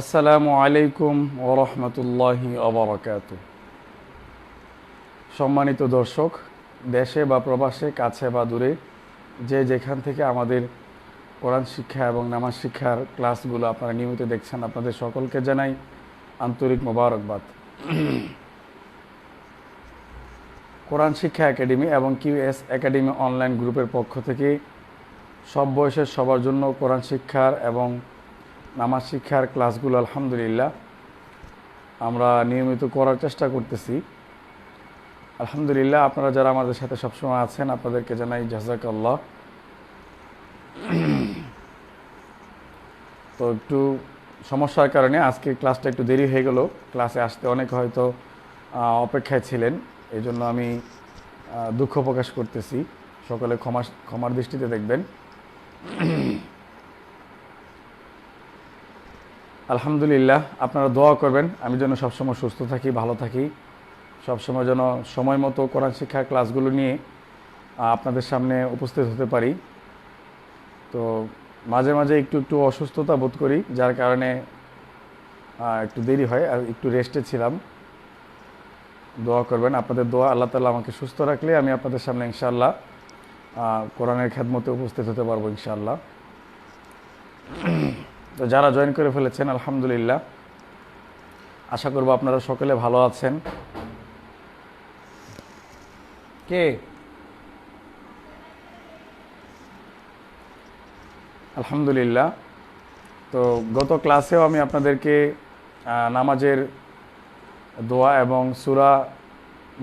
আসসালামু আলাইকুম ওরহমতুল্লাহি অবরকাত সম্মানিত দর্শক, দেশে বা প্রবাসে, কাছে বা দূরে, যে যেখান থেকে আমাদের কোরআন শিক্ষা এবং নামাজ শিক্ষার ক্লাসগুলো আপনারা নিয়মিত দেখছেন, আপনাদের সকলকে জানাই আন্তরিক মোবারকবাদ। কোরআন শিক্ষা একাডেমি এবং কিউএস একাডেমি অনলাইন গ্রুপের পক্ষ থেকে সব বয়সের সবার জন্য কোরআন শিক্ষার এবং নামাজ শিক্ষার ক্লাসগুলো আলহামদুলিল্লাহ আমরা নিয়মিত করার চেষ্টা করতেছি। আলহামদুলিল্লাহ আপনারা যারা আমাদের সাথে সবসময় আছেন, আপনাদেরকে জানাই জাজাকাল্লাহ। তো একটু সমস্যার কারণে আজকে ক্লাসটা একটু দেরি হয়ে গেল। ক্লাসে আসতে অনেক হয়তো অপেক্ষায় ছিলেন। এই জন্য আমি দুঃখ প্রকাশ করতেছি। সকলে ক্ষমা, ক্ষমার দৃষ্টিতে দেখবেন। আলহামদুলিল্লাহ, আপনারা দোয়া করবেন। আমি যেন সবসময় সুস্থ থাকি, ভালো থাকি। সবসময় যেন সময় মতো কোরআন শিক্ষার ক্লাসগুলো নিয়ে আপনাদের সামনে উপস্থিত হতে পারি। তো মাঝে মাঝে একটু একটু অসুস্থতা বোধ করি, যার কারণে একটু দেরি হয়, আর একটু রেস্টে ছিলাম। দোয়া করবেন। আপনাদের দোয়া আল্লাহ তালা আমাকে সুস্থ রাখলে, আমি আপনাদের সামনে ইনশাআল্লাহ কোরআনের খেদমতে উপস্থিত হতে পারব ইনশাআল্লাহ। তো যারা জয়েন করে ফেলেছেন, আলহামদুলিল্লাহ। আশা করব আপনারা সকলে ভালো আছেন। কে? আলহামদুলিল্লাহ। তো গত ক্লাসেও আমি আপনাদেরকে নামাজের দোয়া এবং সুরা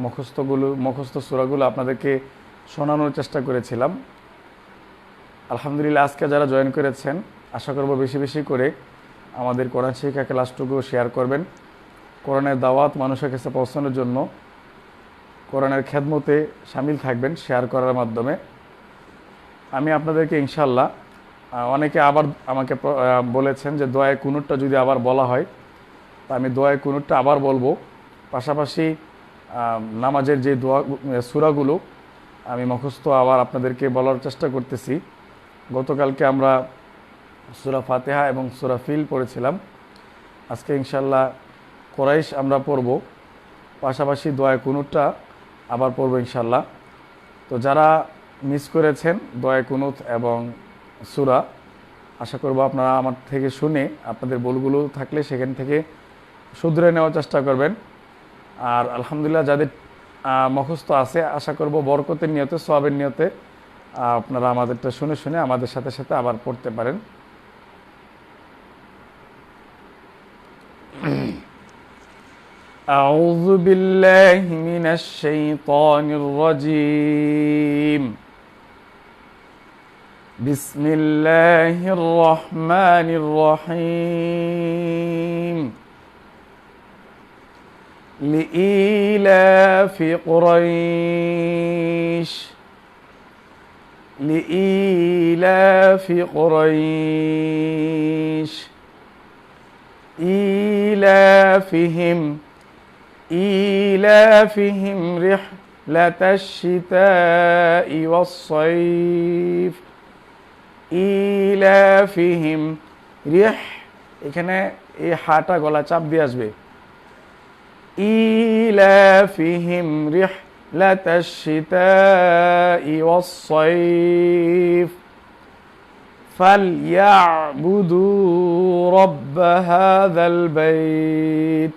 মুখস্থগুলো, মুখস্থ সুরাগুলো আপনাদেরকে শোনানোর চেষ্টা করেছিলাম। আলহামদুলিল্লাহ, আজকে যারা জয়েন করেছেন আশা করব বেশি বেশি করে আমাদের কোরআন শিক্ষা ক্লাসটুকু শেয়ার করবেন। কোরআনের দাওয়াত মানুষের কাছে পৌঁছানোর জন্য কোরআনের খেদমতে সামিল থাকবেন শেয়ার করার মাধ্যমে। আমি আপনাদেরকে ইনশাল্লাহ অনেকে আবার আমাকে বলেছেন যে দোয়ায় কুনুরটা যদি আবার বলা হয়, তা আমি দোয়ায় কুনুরটা আবার বলব। পাশাপাশি নামাজের যে দোয়া সুরাগুলো আমি মুখস্থ আবার আপনাদেরকে বলার চেষ্টা করতেছি। গতকালকে আমরা সুরা ফাতেহা এবং সুরা ফিল পড়েছিলাম। আজকে ইনশাল্লাহ কোরাইশ আমরা পড়ব। পাশাপাশি দোয়া কুনুতটা আবার পড়ব ইনশাল্লাহ তো যারা মিস করেছেন দয়া কুনুত এবং সুরা, আশা করব আপনারা আমার থেকে শুনে আপনাদের বলগুলো থাকলে সেখান থেকে শুধরে নেওয়ার চেষ্টা করবেন। আর আলহামদুলিল্লাহ যাদের মুখস্থ আছে, আশা করব বরকতের নিয়তে সবের নিয়তে আপনারা আমাদেরটা শুনে শুনে আমাদের সাথে সাথে আবার পড়তে পারেন। أعوذ بالله من الشيطان الرجيم. بسم الله الرحمن الرحيم. لإيلاف قريش. لإيلاف قريش. إيلافهم إيلافهم رحلة الشتاء والصيف إيلافهم রিহ এখানে এই হাটা গলা চাপ দিয়ে আসবে إيلافهم رحلة الشتاء والصيف فليعبدوا رب هذا البيت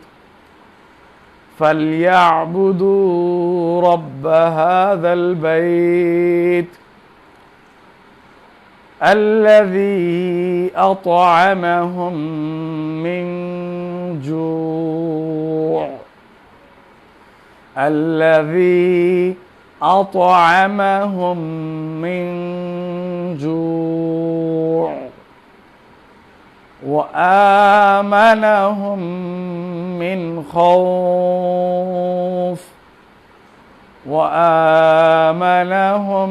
فليعبدوا رب هذا البيت الذي أطعمهم من جوع الذي أطعمهم من جوع وآمنهم من خوف وآمنهم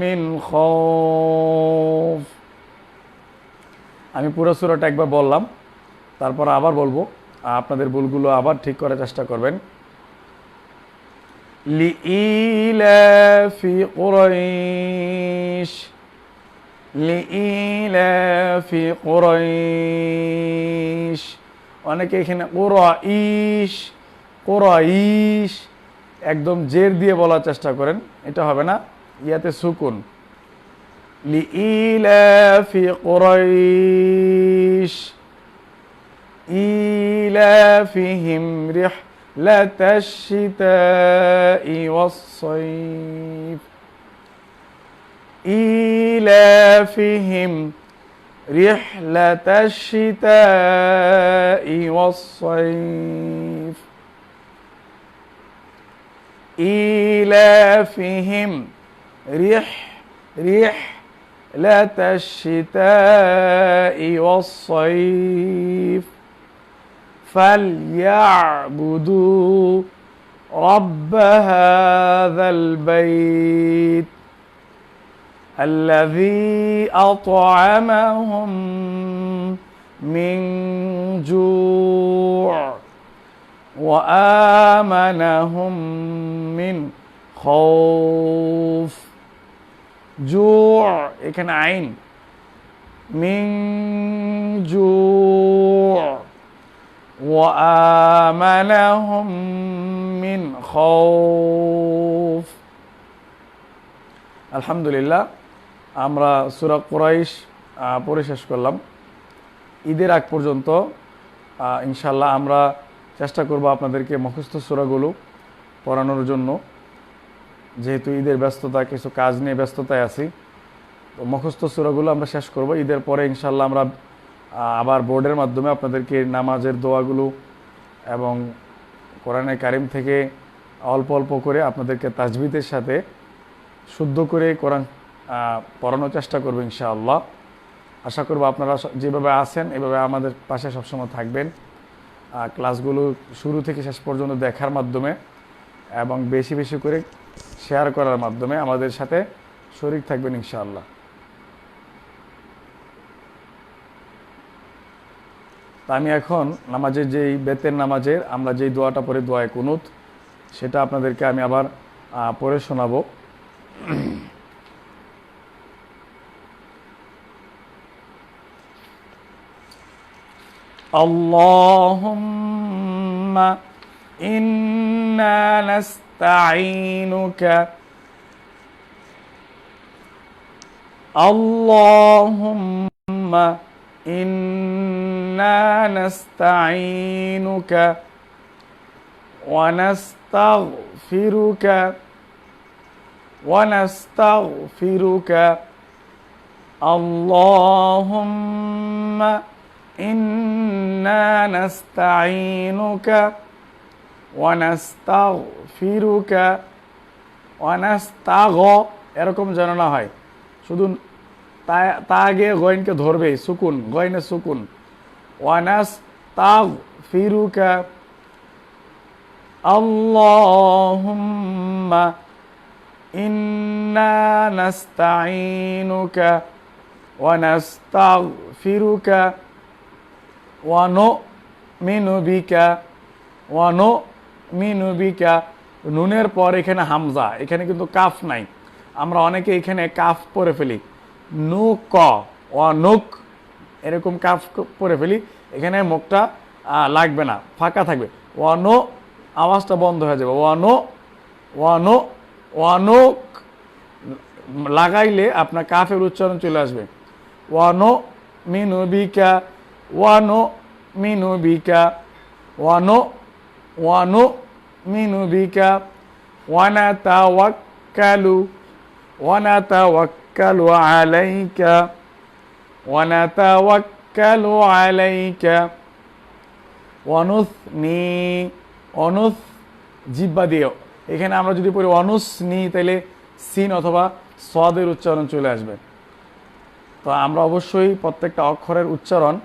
من خوف আমি পুরো সুরাটা একবার বললাম তারপর আবার বলবো আপনাদের ভুলগুলো আবার ঠিক করার চেষ্টা করবেন লিইলাফি কুরাইশ لإيلاف قريش অনেকে এখানে কোরাইশ কোরাইশ একদম জের দিয়ে বলার চেষ্টা করেন এটা হবে না ইয়াতে সুকুন لإيلاف قريش إيلافهم رحلة الشتاء والصيف إيلافهم رحلة الشتاء والصيف. إيلافهم رح رحلة الشتاء والصيف. فليعبدوا رب هذا البيت. الذي أطعمهم من جوع وآمنهم من خوف جوع এখানে আইন من جوع وآمنهم من خوف আলহামদুলিল্লাহ আমরা সুরা কুরাইশ পড়ে শেষ করলাম। ঈদের আগ পর্যন্ত ইনশাল্লাহ আমরা চেষ্টা করব আপনাদেরকে মুখস্থ সুরাগুলো পড়ানোর জন্য। যেহেতু ঈদের ব্যস্ততা, কিছু কাজ নিয়ে ব্যস্ততায় আছি, তো মুখস্থ সুরাগুলো আমরা শেষ করব। ঈদের পরে ইনশাল্লাহ আমরা আবার বোর্ডের মাধ্যমে আপনাদেরকে নামাজের দোয়াগুলো এবং কোরআনে কারিম থেকে অল্প অল্প করে আপনাদেরকে তাজবিদের সাথে শুদ্ধ করে কোরআন পড়ানোর চেষ্টা করব ইনশাআল্লাহ। আশা করব আপনারা যেভাবে আছেন, এভাবে আমাদের পাশে সবসময় থাকবেন। ক্লাসগুলো শুরু থেকে শেষ পর্যন্ত দেখার মাধ্যমে এবং বেশি বেশি করে শেয়ার করার মাধ্যমে আমাদের সাথে শরিক থাকবেন ইনশাআল্লাহ। আমি এখন নামাজের যেই বেতের নামাজের আমরা যেই দোয়াটা পড়ে দোয়ায় কুনুত, সেটা আপনাদেরকে আমি আবার পড়ে শোনাবো। اللهم إنا نستعينك. اللهم إنا نستعينك ونستغفرك ونستغفرك. اللهم إنا نستعينك ونستغفرك ونستغ এরকম যেন না হয় শুধু তা তা আগে গয়নকে ধরবে সুকুন গয়নে সুকুন ওয়ানাস তাগ ফিরুকা اللهم إنا ওয়ানো মিনু বিকা ওয়ানো মিনু বিকা নুনের পর এখানে হামজা, এখানে কিন্তু কাফ নাই। আমরা অনেকে এখানে কাফ পরে ফেলি। নু ক ওয়ানুক, এরকম কাফ পরে ফেলি। এখানে মুখটা লাগবে না, ফাঁকা থাকবে। ওয়ানো, আওয়াজটা বন্ধ হয়ে যাবে। ওয়ানো ওয়ানো, ওয়ানোক। লাগাইলে আপনার কাফের উচ্চারণ চলে আসবে। ওয়ানো মিনু বিকা ওয়ানো মিনুবিকা ওয়ানো ওয়ানো মিনুবিকা ওয়ানা তাওয়াক্কালু ওয়ানা তাওয়াক্কালু আলাইকা ওয়ানা তাওয়াক্কালু আলাইকা অনুসনি অনুস জিব্বা দিয়ে এখানে আমরা যদি পড়ি অনুসনি তাহলে সিন অথবা সদের উচ্চারণ চলে আসবে। তো আমরা অবশ্যই প্রত্যেকটা অক্ষরের উচ্চারণ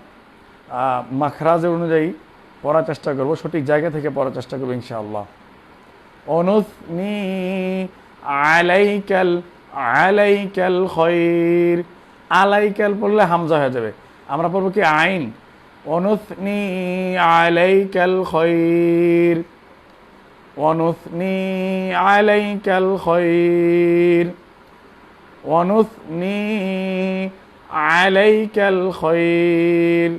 মাখরাজের অনুযায়ী পড়ার চেষ্টা করব, সঠিক জায়গা থেকে পড়ার চেষ্টা করব ইনশাআল্লাহ। অনুসনি আলাইকাল আলাইকাল খৈর। আলাইকাল পড়লে হামজা হয়ে যাবে। আমরা পড়ব কি আইন? অনুসনি আলাইকাল খৈর। অনুসনি আলাইকাল খৈর। অনুসনি আলাইকাল খৈর।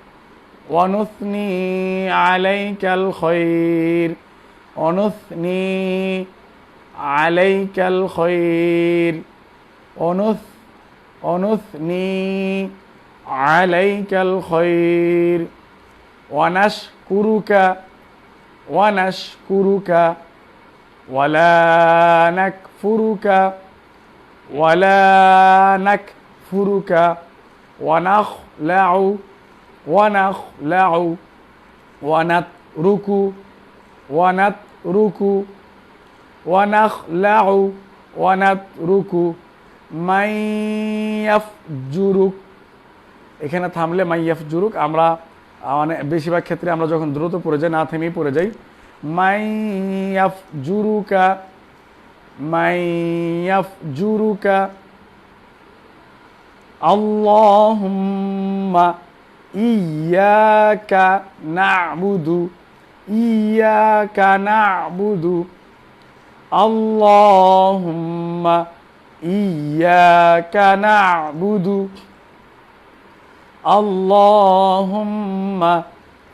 ونثني عليك الخير ونثني عليك الخير ونث ونثني عليك الخير ونشكرك ونشكرك ولا نكفرك ولا نكفرك ونخلع ওয়ানাহ লাউ ওয়ানাত রুকু ওয়ানাত রুকু ওয়ানাহ লাউ ওয়ানাত রুকু মাইয়াফ জুরুক এখানে থামলে মাইয়াফ জুরুক আমরা মানে বেশিরভাগ ক্ষেত্রে আমরা যখন দ্রুত পড়ে যাই, না থেমেই পড়ে যাই মাইয়াফ জুরুকা মাইয়াফ জুরুকা আল্লাহুম্মা إياك نعبد إياك نعبد اللهم إياك نعبد اللهم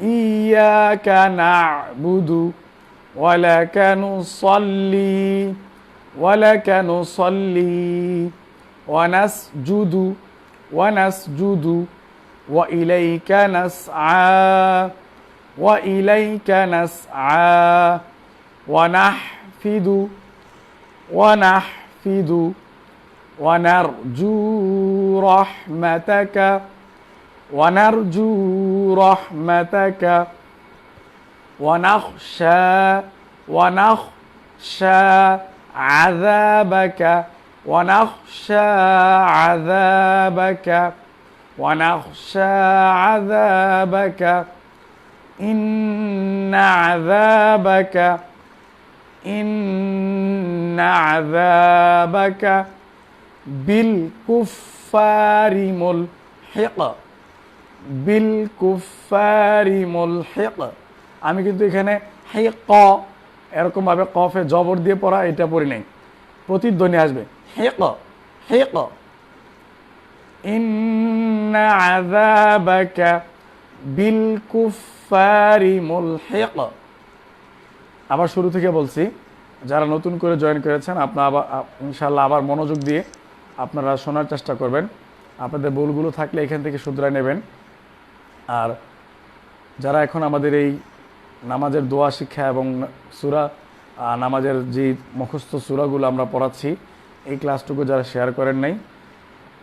إياك نعبد ولك نصلي ولك نصلي ونسجد ونسجد وإليك نسعى وإليك نسعى. ونحفد ونحفد ونرجو رحمتك ونرجو رحمتك. ونخشى ونخشى عذابك ونخشى عذابك. ونخشى عذابك إن عذابك إن عذابك بالكفار ملحق بالكفار ملحق আমি কিন্তু এখানে হিক এরকম ভাবে কফে জবর দিয়ে পড়া এটা পড়ি নাই প্রতিধ্বনি আসবে হেক হেক ইন্না আযাবাকা বিল কুফারি মুলহিক আবার শুরু থেকে বলছি, যারা নতুন করে জয়েন করেছেন আপনারা আবার ইনশাল্লাহ আবার মনোযোগ দিয়ে আপনারা শোনার চেষ্টা করবেন। আপনাদের ভুলগুলো থাকলে এখান থেকে শুধরায় নেবেন। আর যারা এখন আমাদের এই নামাজের দোয়া শিক্ষা এবং সুরা নামাজের যে মুখস্থ সুরাগুলো আমরা পড়াচ্ছি, এই ক্লাসটুকু যারা শেয়ার করেন নাই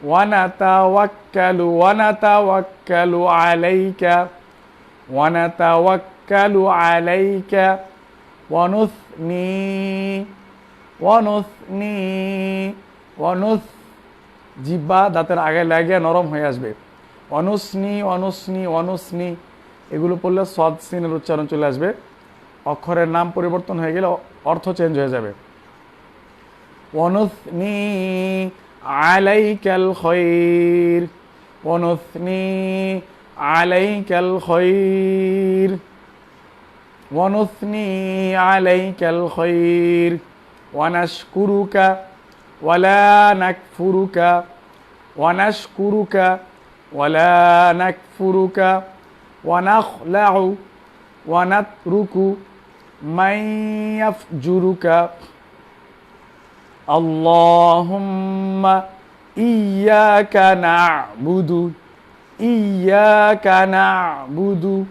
ونتوكل ونتوكل عليك ونتوكل عليك ونثني ونثني ونث জিব্বা দাঁতের আগে লাগে নরম হয়ে আসবে অনুসনি অনুসনি অনুসনি এগুলো পড়লে সদ সিনের উচ্চারণ চলে আসবে অক্ষরের নাম পরিবর্তন হয়ে গেলে অর্থ চেঞ্জ হয়ে যাবে অনুসনি আলাইকাল খৈর ওনসনি আলাইকাল খৈর ওনসনি আলাইকাল খৈর, ওয়ানাশকুরুকা ওয়ালা নাকফুরুকা, ওয়ানাশকুরুকা ওয়ালা নাকফুরুকা, ওয়ানাখলাউ, ওয়ানাতরুকু মাইয়াফজুরুকা। اللهم إياك نعبد إياك نعبد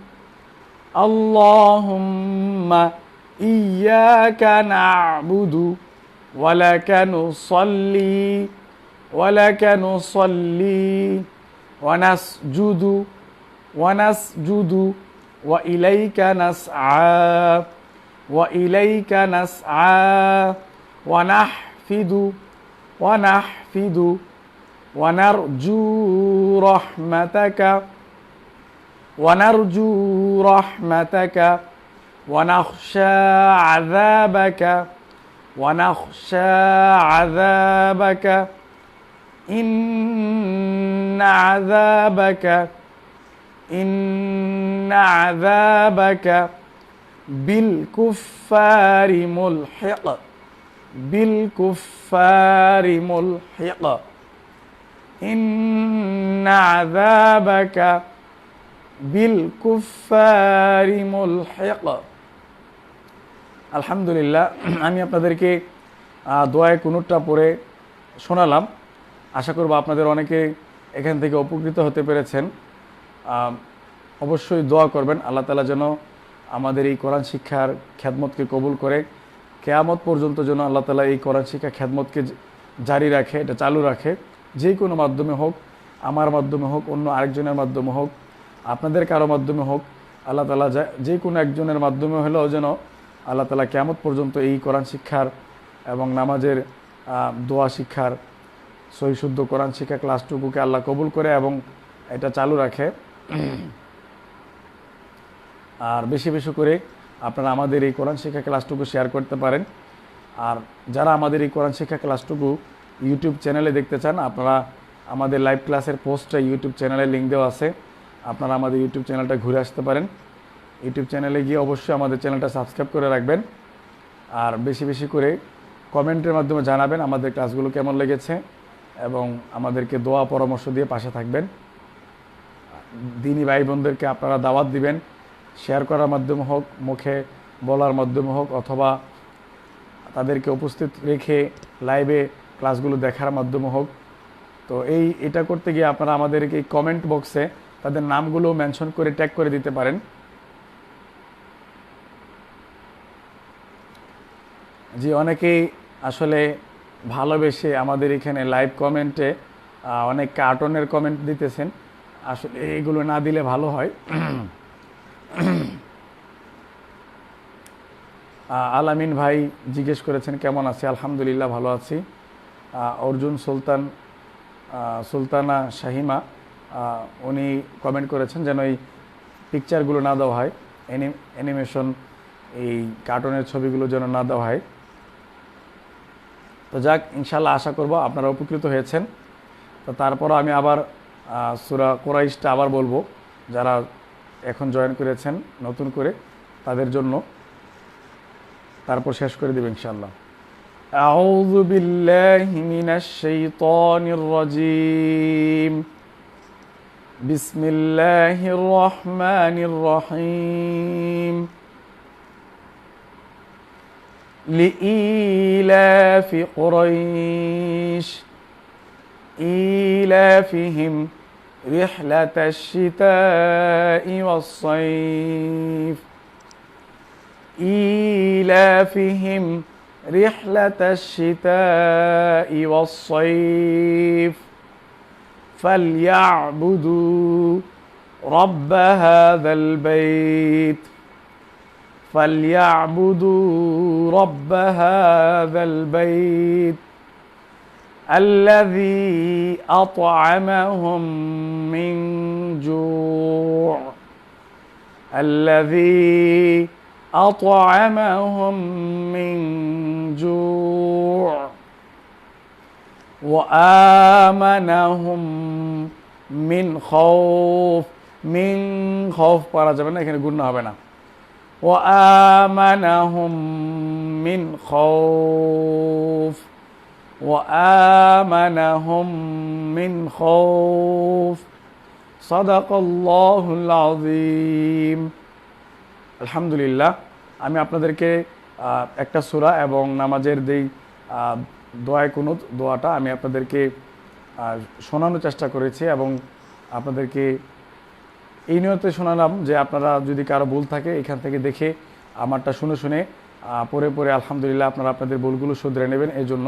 اللهم إياك نعبد ولك نصلي ولك نصلي ونسجد ونسجد وإليك نسعى وإليك نسعى ونحفد ونحفد ونرجو رحمتك ونرجو رحمتك ونخشى عذابك ونخشى عذابك. إن عذابك إن عذابك بالكفار ملحق. بالكفار ملحق إن عذابك بالكفار ملحق আলহামদুলিল্লাহ আমি আপনাদেরকে আহ, দোয়ায় কুনুরটা পড়ে শোনালাম আশা করব আপনাদের অনেকে এখান থেকে উপকৃত হতে পেরেছেন আহ, অবশ্যই দোয়া করবেন আল্লাহ তালা যেন আমাদের এই কোরআন শিক্ষার খ্যাদমতকে কবুল করে কেয়ামত পর্যন্ত যেন আল্লাহ তালা এই কোরআন শিক্ষা খ্যাদমতকে জারি রাখে, এটা চালু রাখে। যে কোনো মাধ্যমে হোক, আমার মাধ্যমে হোক, অন্য আরেকজনের মাধ্যমে হোক, আপনাদের কারও মাধ্যমে হোক, আল্লাহ তালা যা- যে কোনো একজনের মাধ্যমে হলেও যেন আল্লাহ তালা কেয়ামত পর্যন্ত এই কোরআন শিক্ষার এবং নামাজের দোয়া শিক্ষার সহিশুদ্ধ কোরআন শিক্ষা ক্লাসটুকুকে আল্লাহ কবুল করে এবং এটা চালু রাখে। আর বেশি বেশি করে আপনারা আমাদের এই কোরআন শিক্ষা ক্লাসটুকু শেয়ার করতে পারেন। আর যারা আমাদের এই কোরআন শিক্ষা ক্লাসটুকু ইউটিউব চ্যানেলে দেখতে চান, আপনারা আমাদের লাইভ ক্লাসের পোস্টটা ইউটিউব চ্যানেলে লিঙ্ক দেওয়া আছে। আপনারা আমাদের ইউটিউব চ্যানেলটা ঘুরে আসতে পারেন। ইউটিউব চ্যানেলে গিয়ে অবশ্যই আমাদের চ্যানেলটা সাবস্ক্রাইব করে রাখবেন। আর বেশি বেশি করে কমেন্টের মাধ্যমে জানাবেন আমাদের ক্লাসগুলো কেমন লেগেছে এবং আমাদেরকে দোয়া পরামর্শ দিয়ে পাশে থাকবেন। দিনী ভাই বোনদেরকে আপনারা দাওয়াত দিবেন। শেয়ার করার মাধ্যমে হোক, মুখে বলার মাধ্যমে হোক, অথবা তাদেরকে উপস্থিত রেখে লাইভে ক্লাসগুলো দেখার মাধ্যমে হোক। তো এই, এটা করতে গিয়ে আপনারা আমাদেরকে এই কমেন্ট বক্সে তাদের নামগুলো মেনশন করে ট্যাগ করে দিতে পারেন। জি, অনেকেই আসলে ভালোবেসে আমাদের এখানে লাইভ কমেন্টে অনেক কার্টনের কমেন্ট দিতেছেন। আসলে এইগুলো না দিলে ভালো হয়। আলামিন ভাই জিজ্ঞেস করেছেন, কেমন আছে? আলহামদুলিল্লাহ, ভালো আছি। অর্জুন সুলতান সুলতানা শাহিমা উনি কমেন্ট করেছেন যেন এই পিকচারগুলো না দেওয়া হয় অ্যানিমেশন এই কার্টুনের ছবিগুলো যেন না দেওয়া হয়। তো যাক ইনশাল্লাহ আশা করব আপনারা উপকৃত হয়েছেন। তো তারপর আমি আবার সুরা কোরাইশটা আবার বলব, যারা এখন জয়েন করেছেন নতুন করে তাদের জন্য তারপর শেষ করে দেব ইনশাল্লাহ أعوذ بالله من الشيطان الرجيم بسم الله الرحمن الرحيم لإيلاف قريش إيلافهم رحلة الشتاء والصيف. إيلافهم رحلة الشتاء والصيف. فليعبدوا رب هذا البيت. فليعبدوا رب هذا البيت. الذي أطعمهم من جوع الذي أطعمهم من جوع وآمنهم من خوف من خوف পারা যাবে না এখানে গুণ হবে না وآمنهم من خوف وآمنهم من خوف صدق الله العظيم আলহামদুলিল্লাহ আমি আপনাদেরকে আহ, একটা সূরা এবং নামাজের যেই আহ, দোয়ায় কুনুত দোয়াটা আমি আপনাদেরকে আহ, শোনানোর চেষ্টা করেছি এবং আপনাদেরকে এই নিয়তে শোনালাম যে আপনারা যদি কারো ভুল থাকে এখান থেকে দেখে আমারটা শুনে শুনে আহ, পরে পরে আলহামদুলিল্লাহ আপনারা আপনাদের ভুলগুলো শুধরে নেবেন এই জন্য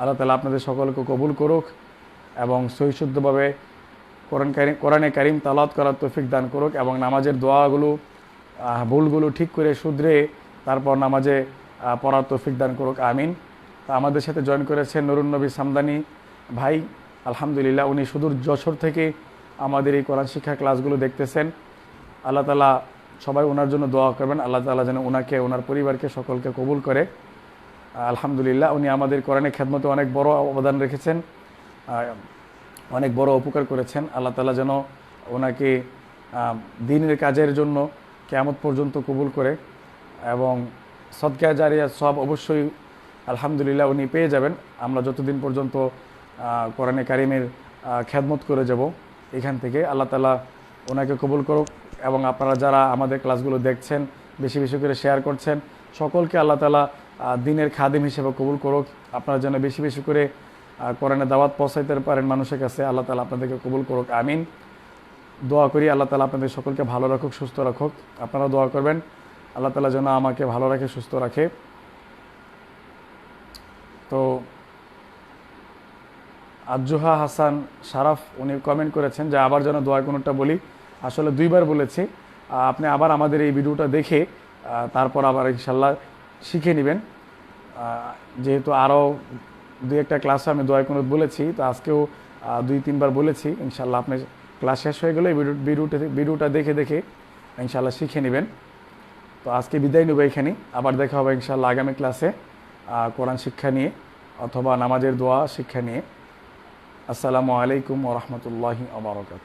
আল্লাহ তালা আপনাদের সকলকে কবুল করুক এবং সহিশুদ্ধভাবে কোরআন কারিম কোরআনে কারিম তালাত করার তৌফিক দান করুক এবং নামাজের দোয়াগুলো ভুলগুলো ঠিক করে শুধরে তারপর নামাজে পড়ার তৌফিক দান করুক, আমিন। তা আমাদের সাথে জয়েন করেছেন নুরুন নবী সামদানি ভাই। আলহামদুলিল্লাহ উনি সুদূর যশোর থেকে আমাদের এই কোরআন শিক্ষা ক্লাসগুলো দেখতেছেন। আল্লাহ তালা সবাই ওনার জন্য দোয়া করবেন। আল্লাহ তালা যেন ওনাকে ওনার পরিবারকে সকলকে কবুল করে। আলহামদুলিল্লাহ উনি আমাদের কোরআনে খেদমতে অনেক বড় অবদান রেখেছেন অনেক বড় উপকার করেছেন। আল্লাহ তালা যেন ওনাকে দিনের কাজের জন্য কেয়ামত পর্যন্ত কবুল করে এবং সদকা জারিয়া সব অবশ্যই আলহামদুলিল্লাহ উনি পেয়ে যাবেন। আমরা যতদিন পর্যন্ত কোরআনে কারিমের আহ, খেদমত করে যাব এখান থেকে আল্লাহ তালা ওনাকে কবুল করুক এবং আপনারা যারা আমাদের ক্লাসগুলো দেখছেন বেশি বেশি করে শেয়ার করছেন সকলকে আল্লাহ তালা দিনের খাদিম হিসেবে কবুল করুক। আপনারা যেন বেশি বেশি করে কোরআনে দাওয়াত পৌঁছাইতে পারেন মানুষের কাছে। আল্লাহ তালা আপনাদেরকে কবুল করুক। আমিন। দোয়া করি আল্লাহ তালা আপনাদের সকলকে ভালো রাখুক, সুস্থ রাখুক। আপনারা দোয়া করবেন। আল্লাহ তালা যেন আমাকে ভালো রাখে, সুস্থ রাখে। তো, আজুহা হাসান শারাফ, উনি কমেন্ট করেছেন যে, আবার যেন দোয়া কোনোটা বলি। আসলে দুইবার বলেছি। আপনি আবার আমাদের এই ভিডিওটা দেখে তারপর আবার ইনশাল্লাহ শিখে নেবেন। যেহেতু আরও দুই একটা ক্লাসে আমি দোয়া কোনো বলেছি, তো আজকেও দুই তিনবার বলেছি ইনশাল্লাহ আপনি ক্লাস শেষ হয়ে গেলে ভিডিওটা ভিডিওটা দেখে দেখে ইনশাল্লাহ শিখে নেবেন। তো আজকে বিদায় নেব এখানে, আবার দেখা হবে ইনশাল্লাহ আগামী ক্লাসে কোরআন শিক্ষা নিয়ে অথবা নামাজের দোয়া শিক্ষা নিয়ে। আসসালামু আলাইকুম ওরহমতুল্লাহি আবরকাত